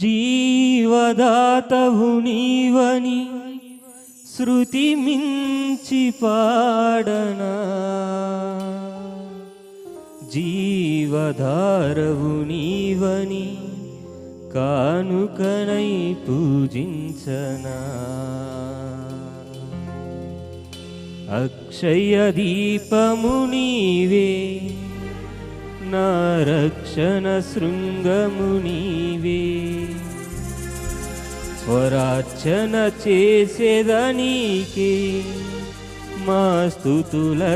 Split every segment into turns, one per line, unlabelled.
జీవదాతవు నీవని శృతి మించి పాడనా. జీవధారవు నీవని కానుకనై పూజించనా. అక్షయ దీపము నీవే నా రక్షణ శృంగము నీవే. స్వరార్చన చేసేదనీకే మా స్థుతులర్పించేదనీకే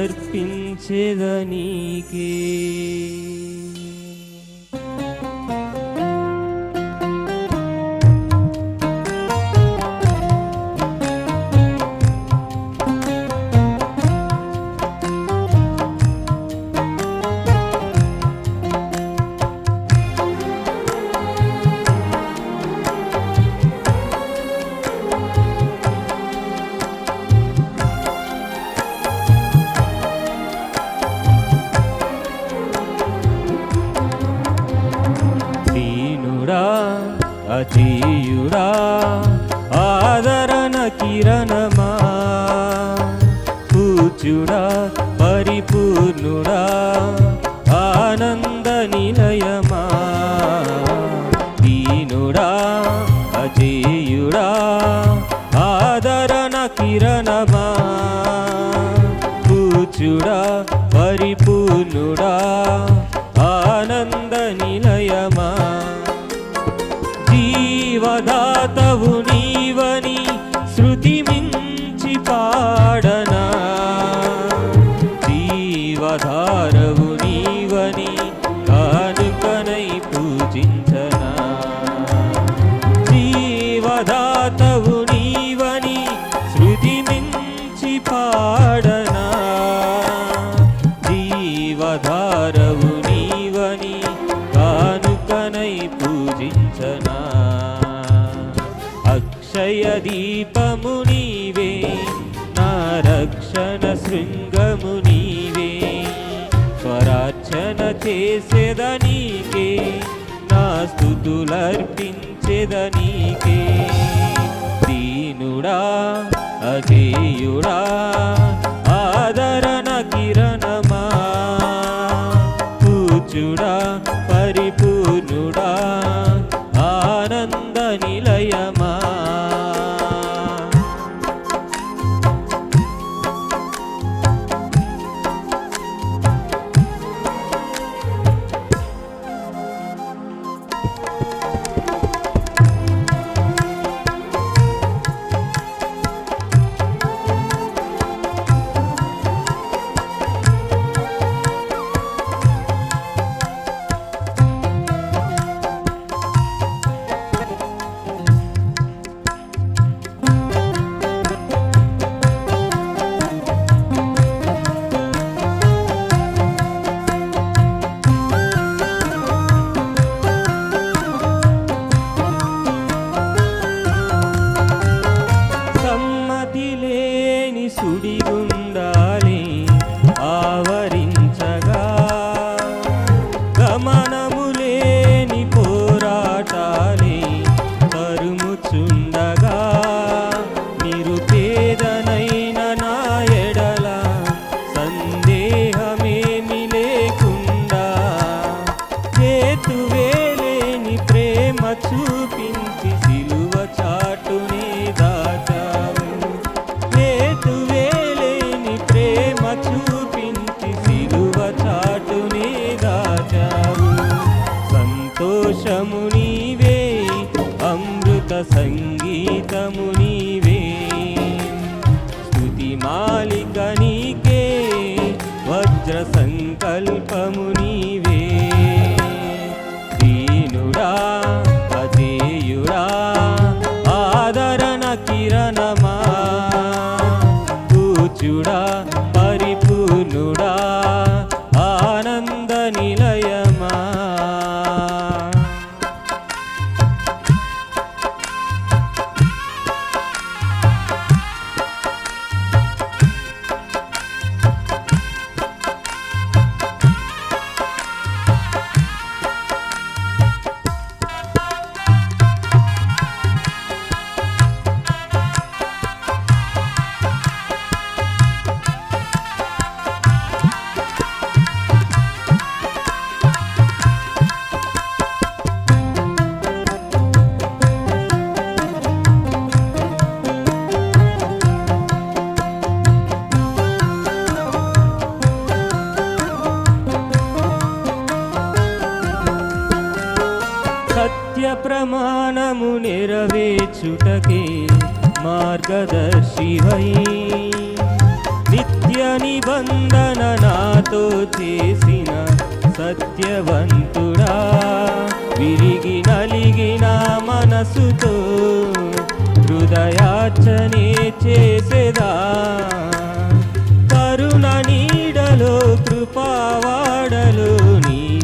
కూచుడా పరిపూర్ణుడా ఆనంద నిలయమా? జీవదాతవు నీవని శృతి మించి పాడనా? జీవధారవు నీవని పూజించనా? అక్షయ దీపము నీవే నా రక్షణ శృంగము నీవే. స్వరార్చన చేసేదనీకే నా స్థుతులర్పించేదనీకే దీనుడా అజేయుడా ఆదరణ కిరణమా? పూజుడా దీనుడా వర్తమానము నెరవేర్చుటకే మార్గదర్శివై నిత్య నిబంధన నాతో చేసిన సత్యవంతుడా. విరిగి నలిగిన మనసుతో హృదయాచనే చేసేదా. కరుణ నీడలో కృపావాడలో నీ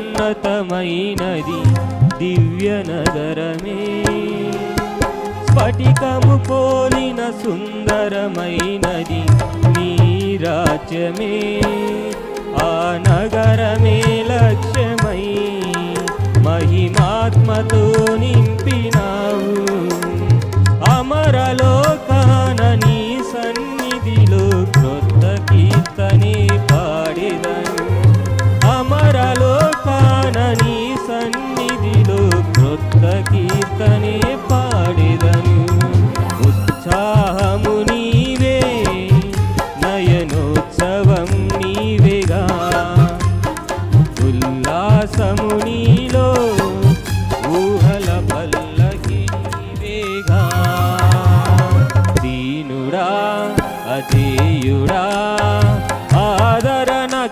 ఉన్నతమైనది దివ్య నగరమే స్ఫటికము పోలిన సుందరమైనది నీ రాజ్యమే. ఆ నగరమే లక్ష్యమై మహిమాత్మతో నింపినా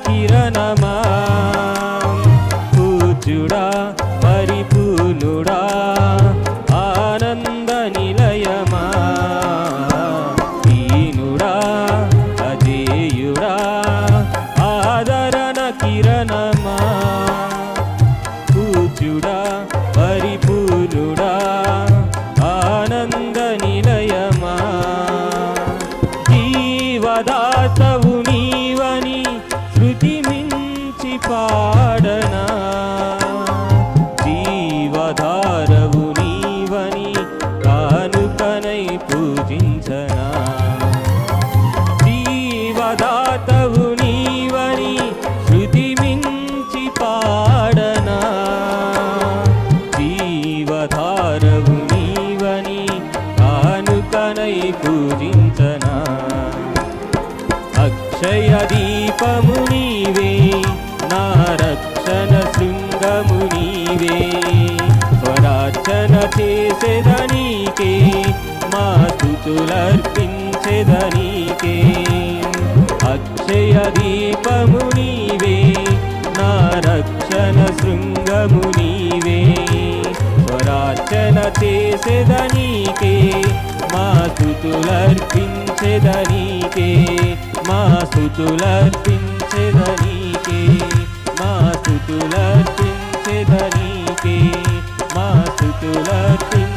కిరణమా? పూజుడా పరిపూర్ణుడా ఆనంద నిలయమా? దీనుడా అజేయుడా? ఆదరణ కిరణమా? పూజుడా పూజించనా జీవదాతవు నీవని శృతి మించి పాడనా? జీవధారవు నీవని కానుకనై పూజించనా? అక్షయ దీపము నీవే నా రక్షణ శృంగము నీవే. స్వరార్చన చేసేదనీకే మా స్థుతులర్పించెదనీకే అక్షయ దీపము నీవే నా రక్షణ శృంగము నీవే. స్వరార్చన చేసేదనీకే మా స్థుతులర్పించెదనీకే. మా స్థుతులర్పించెదనీకే మా స్థుతులర్పించెదనీకే. మా స్థుతులర్పించెదనీకే